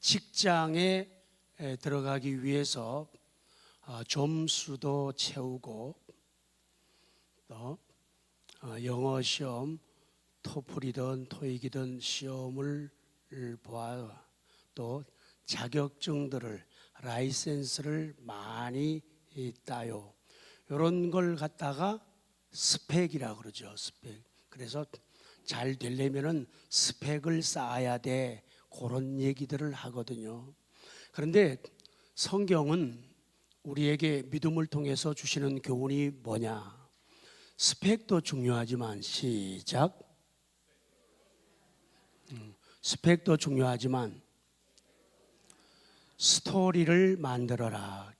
직장에 에, 들어가기 위해서 어, 점수도 채우고 또 어, 영어 시험, 토플이든 토익이든 시험을 보아 또 자격증들을 라이센스를 많이 이, 따요. 이런 걸 갖다가 스펙이라 그러죠. 스펙. 그래서 잘 되려면은 스펙을 쌓아야 돼. 그런 얘기들을 하거든요. 그런데 성경은 우리에게 믿음을 통해서 주시는 교훈이 뭐냐? 스펙도 중요하지만 시작. 음, 스펙도 중요하지만 스토리를 만들어라.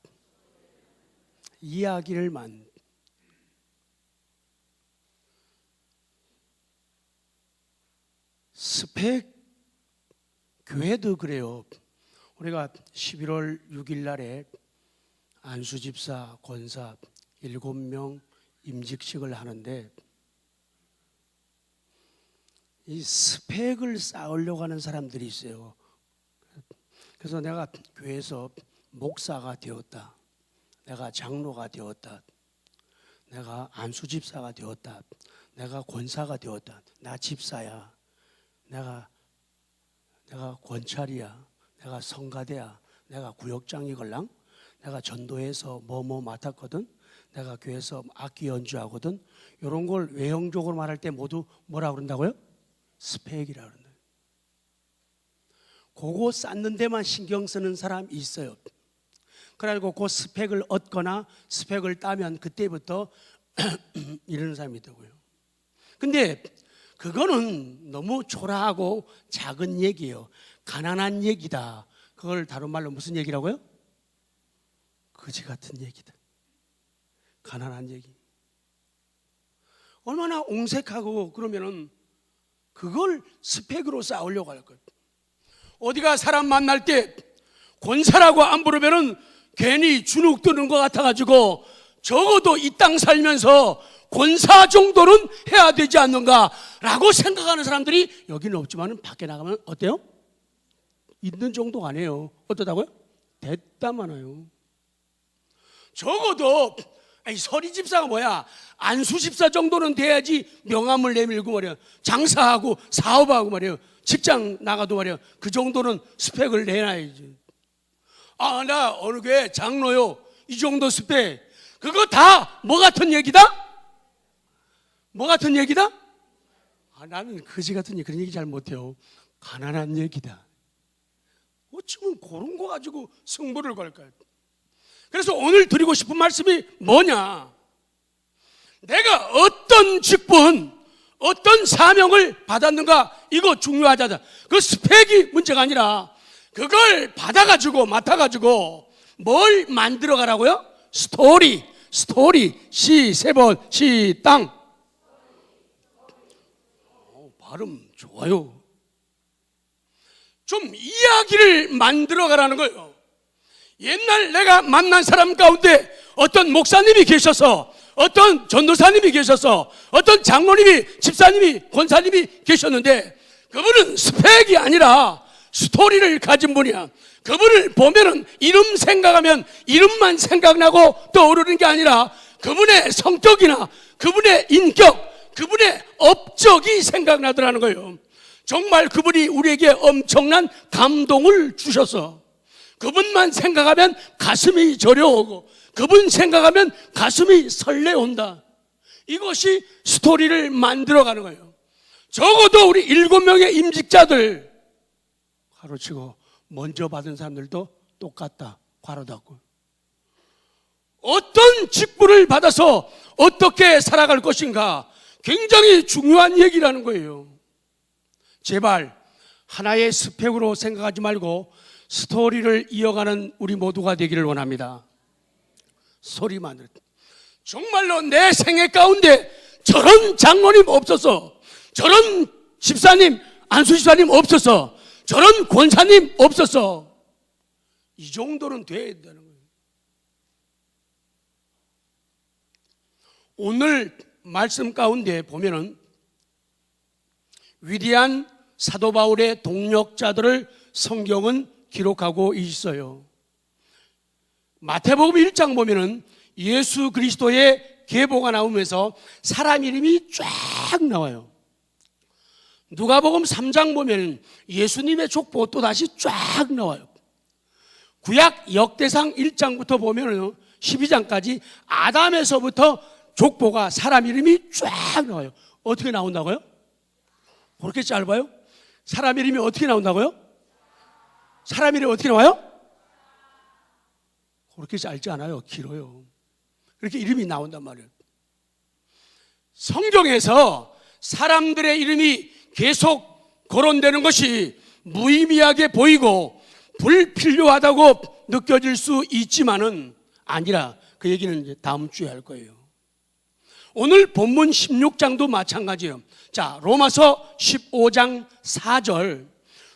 이야기를 만 스펙 교회도 그래요. 우리가 11월 6일 날에 안수 집사 권사 7명 임직식을 하는데 이 스펙을 쌓으려고 하는 사람들이 있어요. 그래서 내가 교회에서 목사가 되었다. 내가 장로가 되었다. 내가 안수 집사가 되었다. 내가 권사가 되었다. 나 집사야. 내가 내가 권찰이야. 내가 성가대야. 내가 구역장이걸랑. 내가 전도해서 뭐뭐 맡았거든. 내가 교회에서 악기 연주하거든. 이런 걸 외형적으로 말할 때 모두 뭐라 그런다고요? 스펙이라 그런다. 그거 쌓는 데만 신경 쓰는 사람이 있어요. 그래가지고 그 스펙을 얻거나 스펙을 따면 그때부터 이러는 사람이 있다고요. 근데 그거는 너무 초라하고 작은 얘기예요. 가난한 얘기다. 그걸 다른 말로 무슨 얘기라고요? 거지 같은 얘기다. 가난한 얘기. 얼마나 옹색하고 그러면은 그걸 스펙으로 쌓으려고 할 거예요. 어디가 사람 만날 때 권사라고 안 부르면은 괜히 주눅 드는 것 같아가지고 적어도 이 땅 살면서 권사 정도는 해야 되지 않는가라고 생각하는 사람들이 여기는 없지만 밖에 나가면 어때요? 있는 정도가 아니에요. 어떠다고요? 됐다 많아요. 적어도 아니, 서리 집사가 뭐야? 안수 집사 정도는 돼야지 명함을 내밀고 말이야. 장사하고 사업하고 말이야. 직장 나가도 말이야. 그 정도는 스펙을 내놔야지. 아, 나 어느 교회 장로요. 이 정도 스펙. 그거 다 뭐 같은 얘기다? 뭐 같은 얘기다? 아, 나는 거지 같은 얘기, 그런 얘기 잘 못해요. 가난한 얘기다. 어쩌면 그런 거 가지고 승부를 걸까요? 그래서 오늘 드리고 싶은 말씀이 뭐냐? 내가 어떤 직분, 어떤 사명을 받았는가 이거 중요하다. 그 스펙이 문제가 아니라 그걸 받아가지고 맡아가지고 뭘 만들어 가라고요? 스토리, 스토리, 시 세 번, 시 땅. 어, 발음 좋아요. 좀 이야기를 만들어 가라는 거예요. 옛날 내가 만난 사람 가운데 어떤 목사님이 계셔서 어떤 전도사님이 계셔서 어떤 장로님이 집사님이 권사님이 계셨는데 그분은 스펙이 아니라 스토리를 가진 분이야. 그분을 보면은 이름 생각하면 이름만 생각나고 떠오르는 게 아니라 그분의 성격이나 그분의 인격, 그분의 업적이 생각나더라는 거예요. 정말 그분이 우리에게 엄청난 감동을 주셔서 그분만 생각하면 가슴이 저려오고 그분 생각하면 가슴이 설레온다. 이것이 스토리를 만들어가는 거예요. 적어도 우리 일곱 명의 임직자들 가로치고 먼저 받은 사람들도 똑같다. 괄호 닫고. 어떤 직분을 받아서 어떻게 살아갈 것인가 굉장히 중요한 얘기라는 거예요. 제발 하나의 스펙으로 생각하지 말고 스토리를 이어가는 우리 모두가 되기를 원합니다. 소리만 들 정말로 내 생애 가운데 저런 장로님 없어서 저런 집사님 안수 집사님 없어서 저런 권사님 없어서 이 정도는 돼야 된다는 거예요. 오늘 말씀 가운데 보면은 위대한 사도 바울의 동력자들을 성경은 기록하고 있어요. 마태복음 1장 보면은 예수 그리스도의 계보가 나오면서 사람 이름이 쫙 나와요. 누가복음 3장 보면 예수님의 족보 또 다시 쫙 나와요. 구약 역대상 1장부터 보면 12장까지 아담에서부터 족보가 사람 이름이 쫙 나와요. 어떻게 나온다고요? 그렇게 짧아요? 사람 이름이 어떻게 나온다고요? 사람 이름이 어떻게 나와요? 그렇게 짧지 않아요. 길어요. 그렇게 이름이 나온단 말이에요. 성경에서 사람들의 이름이 계속 거론되는 것이 무의미하게 보이고 불필요하다고 느껴질 수 있지만은 아니라 그 얘기는 이제 다음 주에 할 거예요. 오늘 본문 16장도 마찬가지예요. 자, 로마서 15장 4절.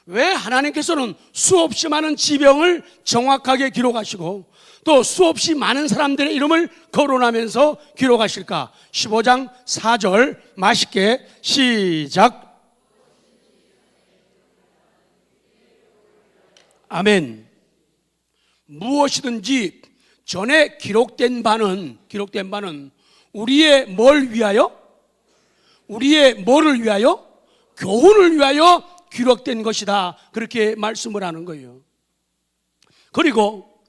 왜 하나님께서는 수없이 많은 지병을 정확하게 기록하시고 또 수없이 많은 사람들의 이름을 거론하면서 기록하실까? 15장 4절 맛있게 시작. 아멘. 무엇이든지 전에 기록된 바는 기록된 바는 우리의 뭘 위하여? 우리의 뭐를 위하여? 교훈을 위하여 기록된 것이다. 그렇게 말씀을 하는 거예요. 그리고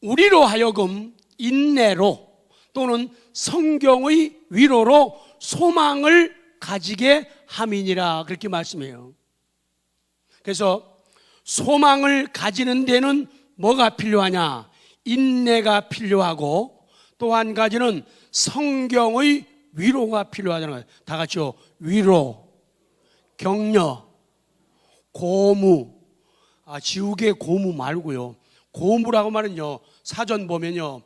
우리로 하여금 인내로 또는 성경의 위로로 소망을 가지게 함이니라 그렇게 말씀해요. 그래서 소망을 가지는 데는 뭐가 필요하냐? 인내가 필요하고 또 한 가지는 성경의 위로가 필요하다는 거예요. 다 같이요. 위로, 격려, 고무. 아, 지우개 고무 말고요. 고무라고 말은요. 사전 보면요.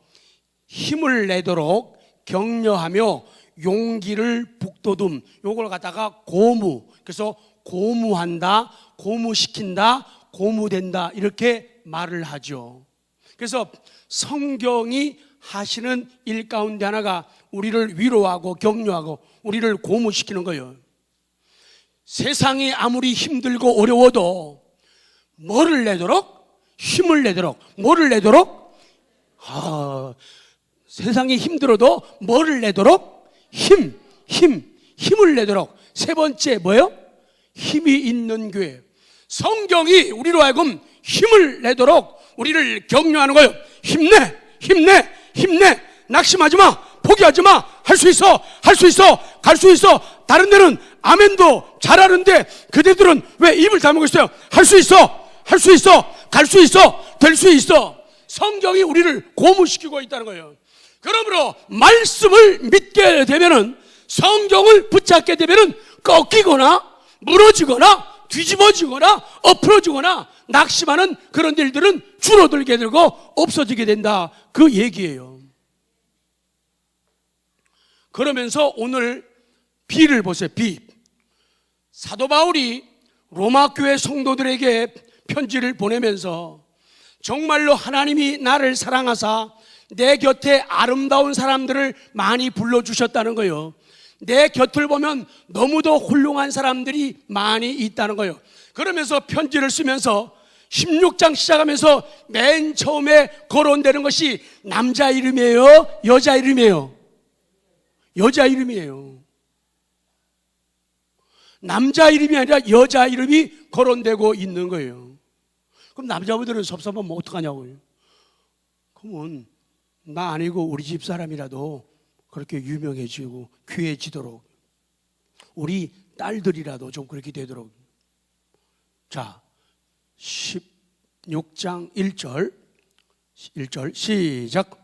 힘을 내도록 격려하며 용기를 북돋움. 요걸 갖다가 고무. 그래서 고무한다, 고무시킨다, 고무된다. 이렇게 말을 하죠. 그래서 성경이 하시는 일 가운데 하나가 우리를 위로하고 격려하고 우리를 고무시키는 거예요. 세상이 아무리 힘들고 어려워도 뭐를 내도록? 힘을 내도록. 뭐를 내도록? 아, 세상이 힘들어도 뭐를 내도록? 힘, 힘, 힘을 내도록. 세 번째 뭐예요? 힘이 있는 교회. 성경이 우리로 하여금 힘을 내도록 우리를 격려하는 거예요. 힘내, 힘내, 힘내. 낙심하지 마. 포기하지 마. 할 수 있어. 할 수 있어. 갈 수 있어. 다른 데는 아멘도 잘하는데 그대들은 왜 입을 다물고 있어요? 할 수 있어. 할 수 있어. 갈 수 있어. 될 수 있어. 성경이 우리를 고무시키고 있다는 거예요. 그러므로 말씀을 믿게 되면은 성경을 붙잡게 되면은 꺾이거나 무너지거나 뒤집어지거나 엎어지거나 낙심하는 그런 일들은 줄어들게 되고 없어지게 된다. 그 얘기예요. 그러면서 오늘 비를 보세요. 비. 사도 바울이 로마 교회 성도들에게 편지를 보내면서 정말로 하나님이 나를 사랑하사 내 곁에 아름다운 사람들을 많이 불러주셨다는 거예요. 내 곁을 보면 너무도 훌륭한 사람들이 많이 있다는 거예요. 그러면서 편지를 쓰면서 16장 시작하면서 맨 처음에 거론되는 것이 남자 이름이에요? 여자 이름이에요? 여자 이름이에요. 남자 이름이 아니라 여자 이름이 거론되고 있는 거예요. 그럼 남자분들은 섭섭하면 어떡하냐고요. 그러면 나 아니고 우리 집 사람이라도 그렇게 유명해지고 귀해지도록. 우리 딸들이라도 좀 그렇게 되도록. 자 16장 1절. 1절 시작.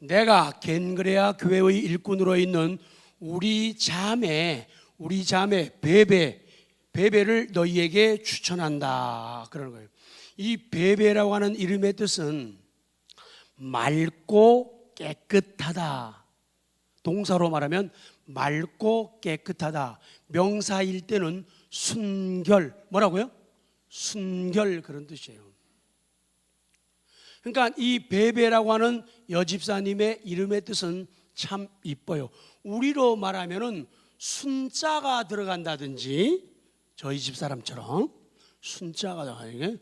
내가 겐그레아 교회의 일꾼으로 있는 우리 자매 우리 자매 베베 베베를 너희에게 추천한다. 그러는 거예요. 이 베베라고 하는 이름의 뜻은 맑고 깨끗하다. 동사로 말하면 맑고 깨끗하다. 명사일 때는 순결 뭐라고요? 순결 그런 뜻이에요. 그러니까 이 베베라고 하는 여집사님의 이름의 뜻은 참 이뻐요. 우리로 말하면은 순자가 들어간다든지 저희 집 사람처럼 순자가 들어가는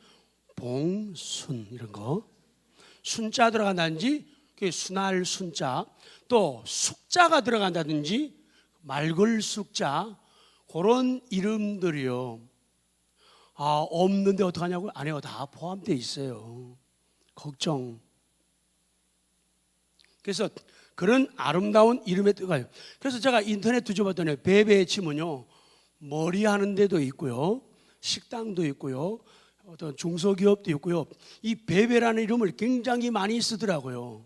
봉순 이런 거 순자 들어간다든지 그게 순할 순자 또 숙자가 들어간다든지 맑을 숙자 그런 이름들이요. 아 없는데 어떡하냐고 아니요 다 포함되어 있어요. 걱정. 그래서 그런 아름다운 이름에 들어가요. 그래서 제가 인터넷 뒤져봤더니 베베 치면요 머리 하는 데도 있고요, 식당도 있고요, 어떤 중소기업도 있고요. 이 베베라는 이름을 굉장히 많이 쓰더라고요.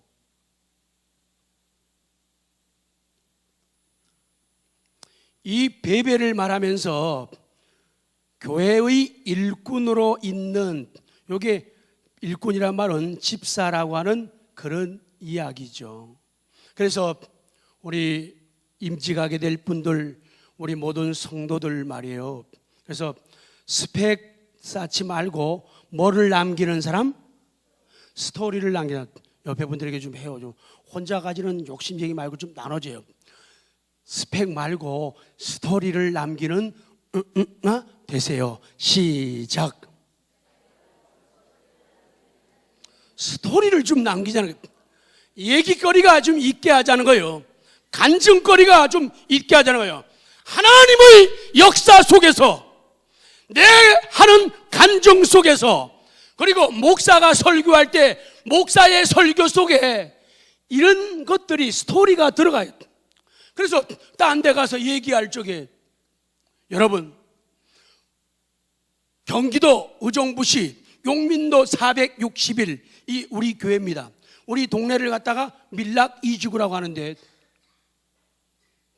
이 베베를 말하면서 교회의 일꾼으로 있는 요게 일꾼이란 말은 집사라고 하는 그런 이야기죠. 그래서 우리 임직하게 될 분들, 우리 모든 성도들 말이에요. 그래서 스펙 쌓지 말고 뭐를 남기는 사람? 스토리를 남기는 옆에 분들에게 좀 해요. 좀 혼자 가지는 욕심쟁이 말고 좀 나눠줘요. 스펙 말고 스토리를 남기는 음, 음, 아? 되세요. 시작. 스토리를 좀 남기자는 거예요. 얘기거리가 좀 있게 하자는 거예요. 간증거리가 좀 있게 하자는 거예요. 하나님의 역사 속에서 내 하는 간증 속에서 그리고 목사가 설교할 때 목사의 설교 속에 이런 것들이 스토리가 들어가요. 그래서 딴 데 가서 얘기할 적에 여러분 경기도 의정부시 용민도 461 이 우리 교회입니다. 우리 동네를 갔다가 밀락 이지구라고 하는데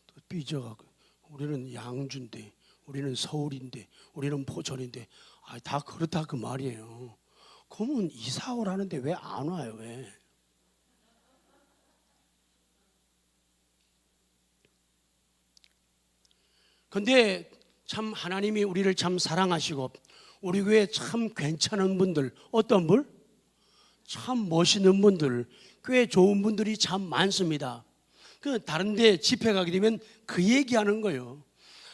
또 삐져가고 우리는 양주인데 우리는 서울인데 우리는 포천인데 아, 다 그렇다 그 말이에요. 그러면 이사 오라는데 왜 안 와요? 왜? 근데 참 하나님이 우리를 참 사랑하시고 우리 교회 참 괜찮은 분들 어떤 분? 참 멋있는 분들, 꽤 좋은 분들이 참 많습니다. 그 다른데 집회 가게 되면 그 얘기하는 거예요.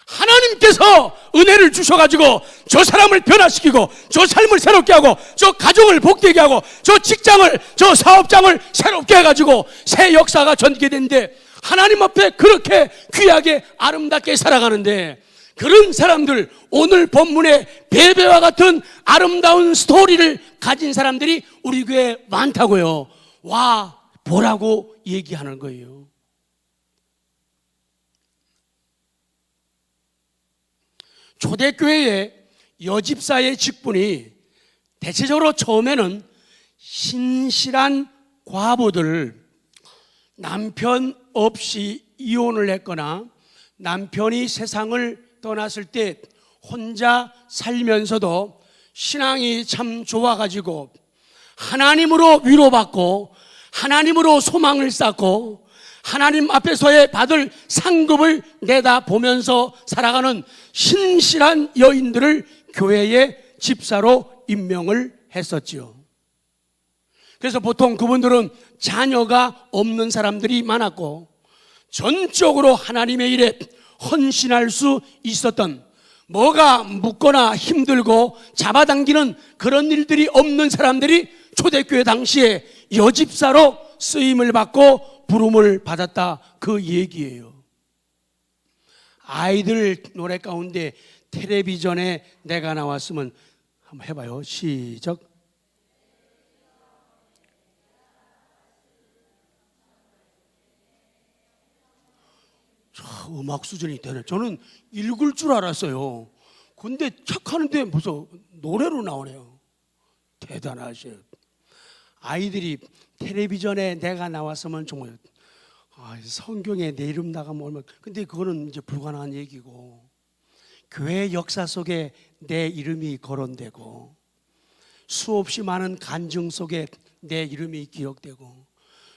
하나님께서 은혜를 주셔가지고 저 사람을 변화시키고 저 삶을 새롭게 하고 저 가정을 복되게 하고 저 직장을 저 사업장을 새롭게 해가지고 새 역사가 전개된데 하나님 앞에 그렇게 귀하게 아름답게 살아가는데 그런 사람들 오늘 본문의 베베와 같은 아름다운 스토리를 가진 사람들이 우리 교회에 많다고요. 와 보라고 얘기하는 거예요. 초대교회의 여집사의 직분이 대체적으로 처음에는 신실한 과부들 남편 없이 이혼을 했거나 남편이 세상을 떠났을 때 혼자 살면서도 신앙이 참 좋아가지고 하나님으로 위로받고 하나님으로 소망을 쌓고 하나님 앞에서의 받을 상급을 내다 보면서 살아가는 신실한 여인들을 교회의 집사로 임명을 했었지요. 그래서 보통 그분들은 자녀가 없는 사람들이 많았고 전적으로 하나님의 일에 헌신할 수 있었던 뭐가 묻거나 힘들고 잡아당기는 그런 일들이 없는 사람들이 초대교회 당시에 여집사로 쓰임을 받고 부름을 받았다 그 얘기예요. 아이들 노래 가운데 텔레비전에 내가 나왔으면 한번 해봐요. 시작. 자, 음악 수준이 되네. 저는 읽을 줄 알았어요. 근데 착하는데 무슨 노래로 나오네요. 대단하셔요. 아이들이 텔레비전에 내가 나왔으면 정말 아, 성경에 내 이름 나가면 얼마 근데 그거는 이제 불가능한 얘기고 교회 역사 속에 내 이름이 거론되고 수없이 많은 간증 속에 내 이름이 기억되고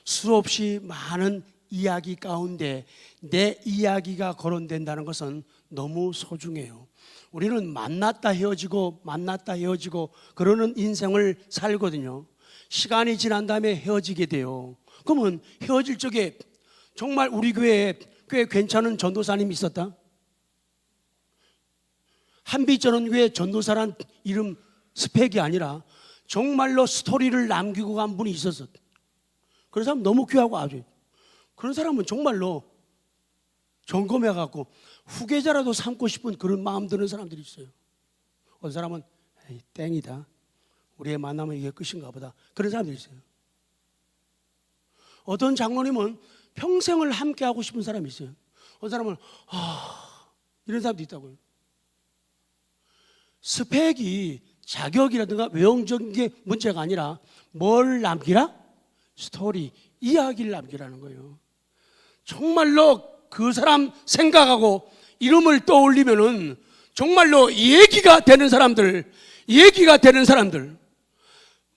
수없이 많은 이야기 가운데 내 이야기가 거론된다는 것은 너무 소중해요. 우리는 만났다 헤어지고 만났다 헤어지고 그러는 인생을 살거든요. 시간이 지난 다음에 헤어지게 돼요. 그러면 헤어질 적에 정말 우리 교회에 꽤 괜찮은 전도사님이 있었다. 왜 전도사란 이름 스펙이 아니라 정말로 스토리를 남기고 간 분이 있었어. 그런 사람 너무 귀하고 아주 그런 사람은 정말로 점검해 갖고 후계자라도 삼고 싶은 그런 마음 드는 사람들이 있어요. 어떤 사람은 에이, 땡이다. 우리의 만남은 이게 끝인가 보다. 그런 사람들이 있어요. 어떤 장로님은 평생을 함께 하고 싶은 사람이 있어요. 어떤 사람은 아 이런 사람도 있다고요. 스펙이 자격이라든가 외형적인 게 문제가 아니라 뭘 남기라? 스토리, 이야기를 남기라는 거예요. 정말로 그 사람 생각하고 이름을 떠올리면은 정말로 얘기가 되는 사람들, 얘기가 되는 사람들,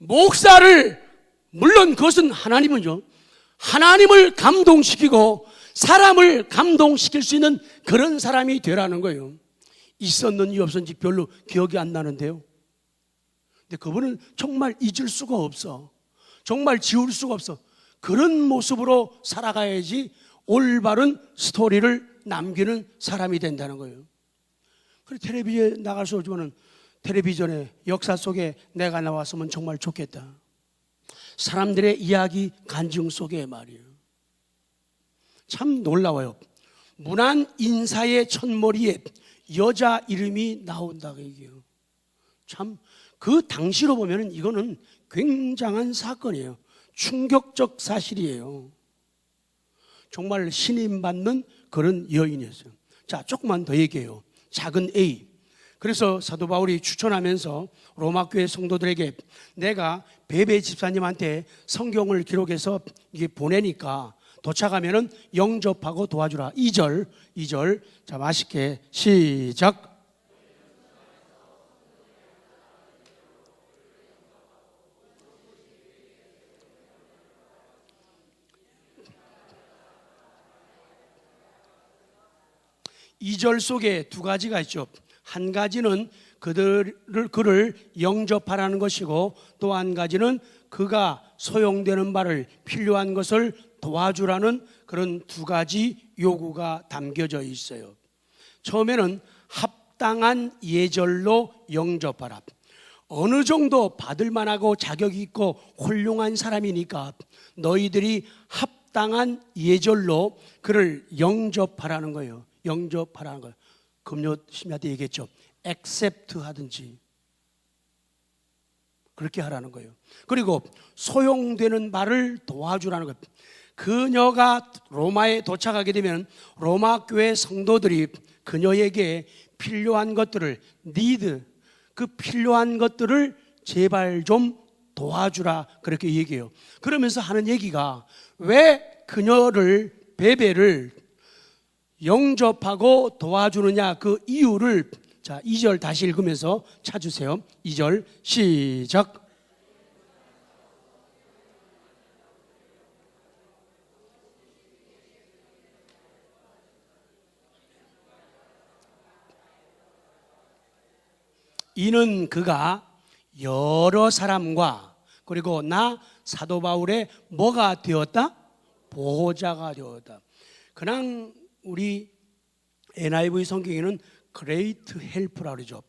목사를 물론 그것은 하나님은요. 하나님을 감동시키고 사람을 감동시킬 수 있는 그런 사람이 되라는 거예요. 있었는지 없었는지 별로 기억이 안 나는데요. 근데 그분은 정말 잊을 수가 없어. 정말 지울 수가 없어. 그런 모습으로 살아가야지 올바른 스토리를 남기는 사람이 된다는 거예요. 그래 텔레비전에 나갈 수 없지만은 텔레비전에 역사 속에 내가 나왔으면 정말 좋겠다. 사람들의 이야기 간증 속에 말이에요. 참 놀라워요. 문안 인사의 첫머리에 여자 이름이 나온다고 얘기해요. 참 그 당시로 보면은 이거는 굉장한 사건이에요. 충격적 사실이에요. 정말 신임 받는 그런 여인이었어요. 자, 조금만 더 얘기해요. 작은 A. 그래서 사도 바울이 추천하면서 로마 교회 성도들에게 내가 베베 집사님한테 성경을 기록해서 이게 보내니까 도착하면은 영접하고 도와주라. 2절, 2절. 자, 맛있게 시작. 이절 속에 두 가지가 있죠. 한 가지는 그들을 그를 영접하라는 것이고 또 한 가지는 그가 소용되는 바를 필요한 것을 도와주라는 그런 두 가지 요구가 담겨져 있어요. 처음에는 합당한 예절로 영접하라. 어느 정도 받을 만하고 자격이 있고 훌륭한 사람이니까 너희들이 합당한 예절로 그를 영접하라는 거예요. 영접하라는 거예요. 금요 심야 때 얘기했죠. accept 하든지 그렇게 하라는 거예요. 그리고 소용되는 말을 도와주라는 거예요. 그녀가 로마에 도착하게 되면 로마 교회 성도들이 그녀에게 필요한 것들을 need 그 필요한 것들을 제발 좀 도와주라 그렇게 얘기해요. 그러면서 하는 얘기가 왜 그녀를 베베를 영접하고 도와주느냐 그 이유를 자, 2절 다시 읽으면서 찾으세요. 2절 시작. 이는 그가 여러 사람과 그리고 나 사도 바울의 뭐가 되었다? 보호자가 되었다. 그냥 우리 NIV 성경에는 great help라 그러죠.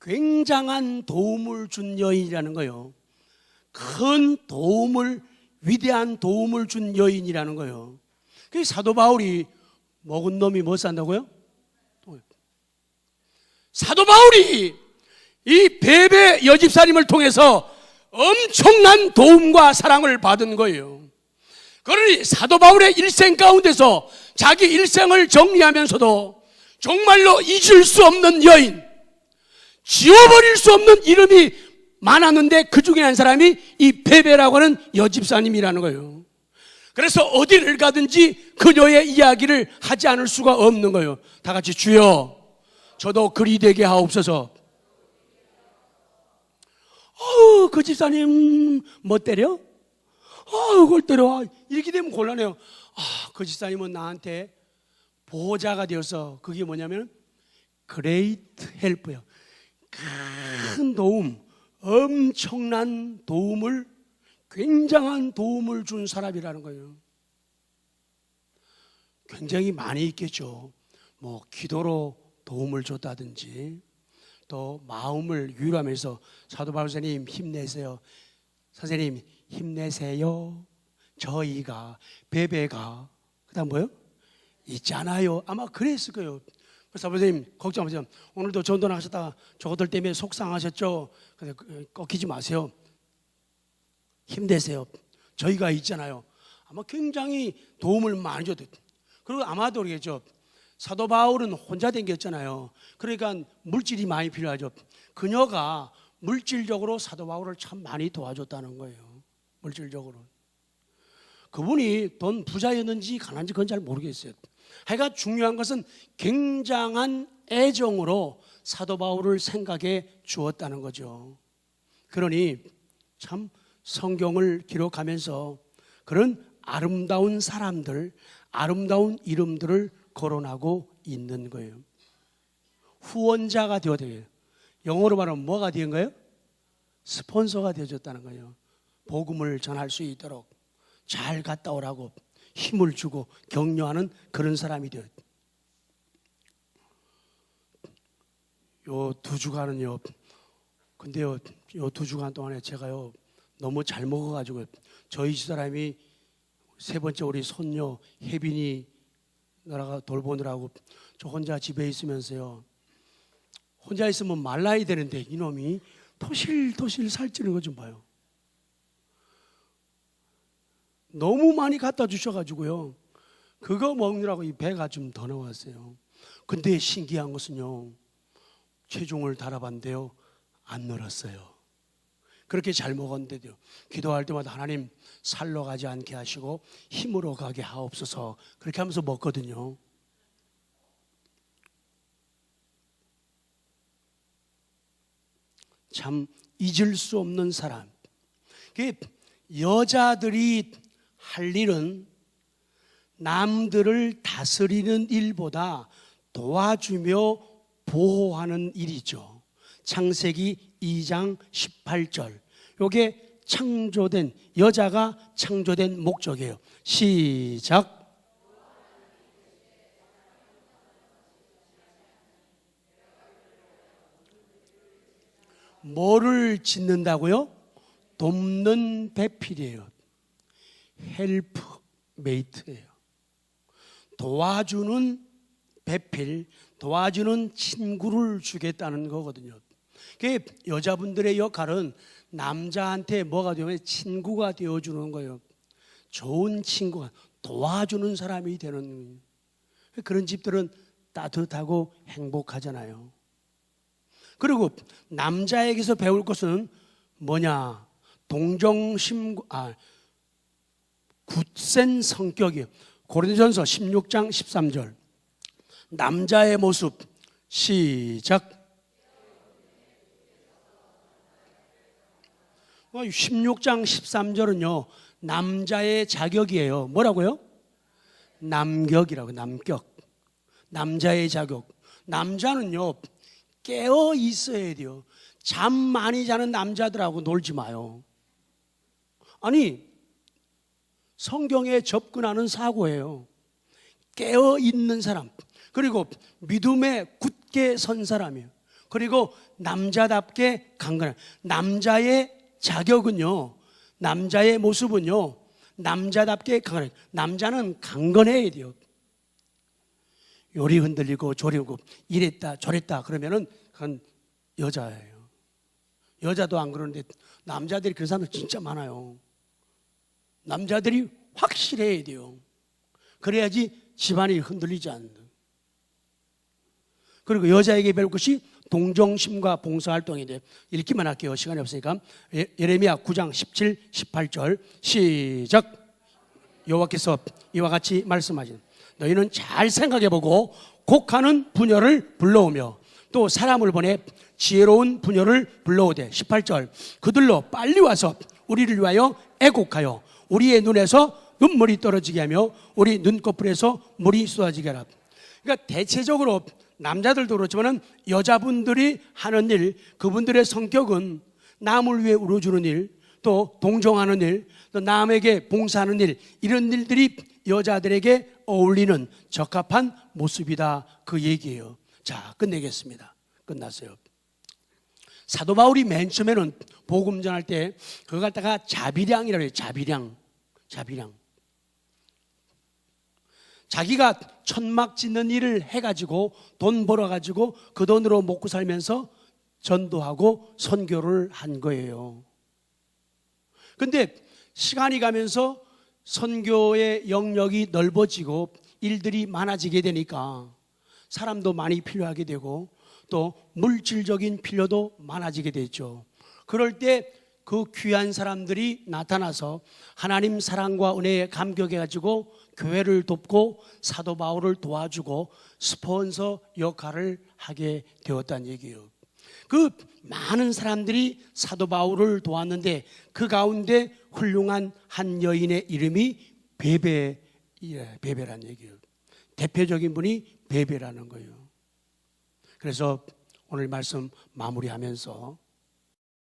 굉장한 도움을 준 여인이라는 거예요. 큰 도움을 위대한 도움을 준 여인이라는 거예요. 그 사도 바울이 먹은 놈이 뭐 산다고요? 사도 바울이 이 베베 여집사님을 통해서 엄청난 도움과 사랑을 받은 거예요. 그러니 사도 바울의 일생 가운데서 자기 일생을 정리하면서도 정말로 잊을 수 없는 여인, 지워버릴 수 없는 이름이 많았는데 그 중에 한 사람이 이 베베라고 하는 여집사님이라는 거예요. 그래서 어디를 가든지 그녀의 이야기를 하지 않을 수가 없는 거예요. 다 같이 주여, 저도 그리 되게 하옵소서. 어우, 그 집사님 뭐 때려? 어우, 그걸 때려. 이렇게 되면 곤란해요. 아, 그 집사님은 나한테 보호자가 되어서 그게 뭐냐면 그레이트 헬프예요. 큰 도움, 엄청난 도움을 굉장한 도움을 준 사람이라는 거예요. 굉장히 많이 있겠죠. 뭐 기도로 도움을 줬다든지 또 마음을 위로하면서 사도 바울 선생님 힘내세요. 선생님 힘내세요. 저희가 베베가 그다음 뭐요? 있잖아요. 아마 그랬을 거예요. 그래서 선생님 걱정 마세요. 오늘도 전도 나가셨다가 저것들 때문에 속상하셨죠. 근데 그, 꺾이지 마세요. 힘내세요. 저희가 있잖아요. 아마 굉장히 도움을 많이 줬대. 그리고 아마도 그러겠죠. 사도 바울은 혼자 댕겼잖아요. 그러니까 물질이 많이 필요하죠. 그녀가 물질적으로 사도 바울을 참 많이 도와줬다는 거예요. 물질적으로. 그분이 돈 부자였는지 가난지 그건 잘 모르겠어요. 하여간 중요한 것은 굉장한 애정으로 사도 바울을 생각해 주었다는 거죠. 그러니 참 성경을 기록하면서 그런 아름다운 사람들, 아름다운 이름들을 거론하고 있는 거예요. 후원자가 되어야 돼요. 영어로 말하면 뭐가 된 거예요? 스폰서가 되어줬다는 거예요. 복음을 전할 수 있도록 잘 갔다 오라고 힘을 주고 격려하는 그런 사람이 되어. 요두 주간은요. 근데요, 요 두 주간 동안에 제가요 너무 잘 먹어가지고 저희 집 사람이 세 번째 우리 손녀 혜빈이 나라가 돌보느라고 저 혼자 집에 있으면서요. 혼자 있으면 말라야 되는데 이놈이 토실토실 살찌는 거 좀 봐요. 너무 많이 갖다 주셔가지고요. 그거 먹느라고 이 배가 좀 더 나왔어요. 근데 신기한 것은요. 체중을 달아봤는데요. 안 늘었어요. 그렇게 잘 먹었는데도 기도할 때마다 하나님 살로 가지 않게 하시고 힘으로 가게 하옵소서 그렇게 하면서 먹거든요. 참 잊을 수 없는 사람. 그 여자들이 할 일은 남들을 다스리는 일보다 도와주며 보호하는 일이죠. 창세기 2장 18절. 요게 창조된 여자가 창조된 목적이에요. 시작. 뭐를 짓는다고요? 돕는 배필이에요. 헬프 메이트예요. 도와주는 배필, 도와주는 친구를 주겠다는 거거든요. 그 여자분들의 역할은 남자한테 뭐가 되면 친구가 되어주는 거예요. 좋은 친구가 도와주는 사람이 되는. 그런 집들은 따뜻하고 행복하잖아요. 그리고 남자에게서 배울 것은 뭐냐? 동정심, 아, 굳센 성격이에요. 고린도전서 16장 13절. 남자의 모습 시작. 16장 13절은요. 남자의 자격이에요. 뭐라고요? 남격이라고 남격. 남자의 자격. 남자는요. 깨어 있어야 돼요. 잠 많이 자는 남자들하고 놀지 마요. 아니, 성경에 접근하는 사고예요. 깨어 있는 사람. 그리고 믿음에 굳게 선 사람이에요. 그리고 남자답게 강건한 남자의 자격은요. 남자의 모습은요. 남자답게 강건해. 남자는 강건해야 돼요. 요리 흔들리고 조리고 이랬다 저랬다 그러면은 그건 여자예요. 여자도 안 그러는데 남자들이 그런 사람들 진짜 많아요. 남자들이 확실해야 돼요. 그래야지 집안이 흔들리지 않는다. 그리고 여자에게 배울 것이 동정심과 봉사활동인데 읽기만 할게요. 시간이 없으니까 예- 예레미야 9장 17, 18절 시작. 여호와께서 이와 같이 말씀하신 너희는 잘 생각해보고 곡하는 부녀를 불러오며 또 사람을 보내 지혜로운 부녀를 불러오되 18절 그들로 빨리 와서 우리를 위하여 애곡하여 우리의 눈에서 눈물이 떨어지게 하며 우리 눈꺼풀에서 물이 쏟아지게 하라 그러니까 대체적으로 남자들도 그렇지만은 여자분들이 하는 일 그분들의 성격은 남을 위해 울어주는 일 또 동정하는 일, 또 남에게 봉사하는 일, 이런 일들이 여자들에게 어울리는 적합한 모습이다. 그 얘기예요. 자, 끝내겠습니다. 끝났어요. 사도 바울이 맨 처음에는 복음 전할 때 그거 갖다가 자비량이라고 해요. 자비량. 자비량. 자기가 천막 짓는 일을 해가지고 돈 벌어가지고 그 돈으로 먹고 살면서 전도하고 선교를 한 거예요. 근데 시간이 가면서 선교의 영역이 넓어지고 일들이 많아지게 되니까 사람도 많이 필요하게 되고 또 물질적인 필요도 많아지게 되죠. 그럴 때 그 귀한 사람들이 나타나서 하나님 사랑과 은혜에 감격해 가지고 교회를 돕고 사도 바울을 도와주고 스폰서 역할을 하게 되었다는 얘기예요. 그 많은 사람들이 사도 바울을 도왔는데 그 가운데 훌륭한 한 여인의 이름이 베베 예, 베베란 얘기예요. 대표적인 분이 베베라는 거예요. 그래서 오늘 말씀 마무리하면서